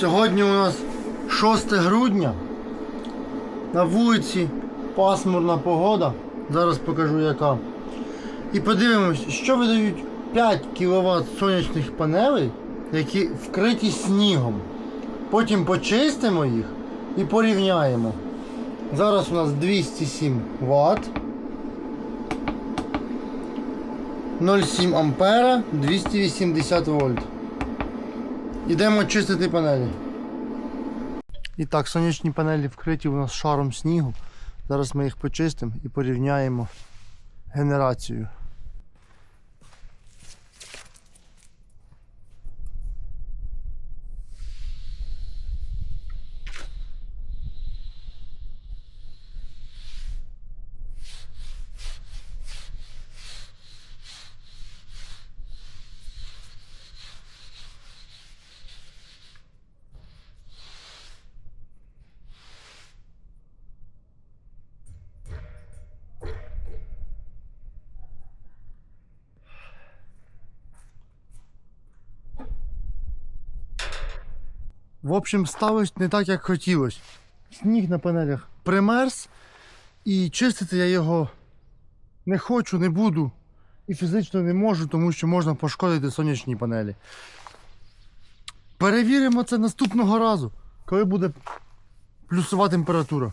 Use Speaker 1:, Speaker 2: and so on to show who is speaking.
Speaker 1: Сьогодні у нас 6 грудня. На вулиці пасмурна погода. Зараз покажу яка. І подивимось, що видають 5 кВт сонячних панелей, які вкриті снігом. Потім почистимо їх і порівняємо. Зараз у нас 207 Вт. 0,7 ампера, 280 вольт. Ідемо чистити панелі. І так, сонячні панелі вкриті у нас шаром снігу. Зараз ми їх почистимо і порівняємо генерацію. В общем, сталося не так, як хотілося. Сніг на панелях примерз, і чистити я його не хочу, не буду. І фізично не можу, тому що можна пошкодити сонячні панелі. Перевіримо це наступного разу, коли буде плюсова температура.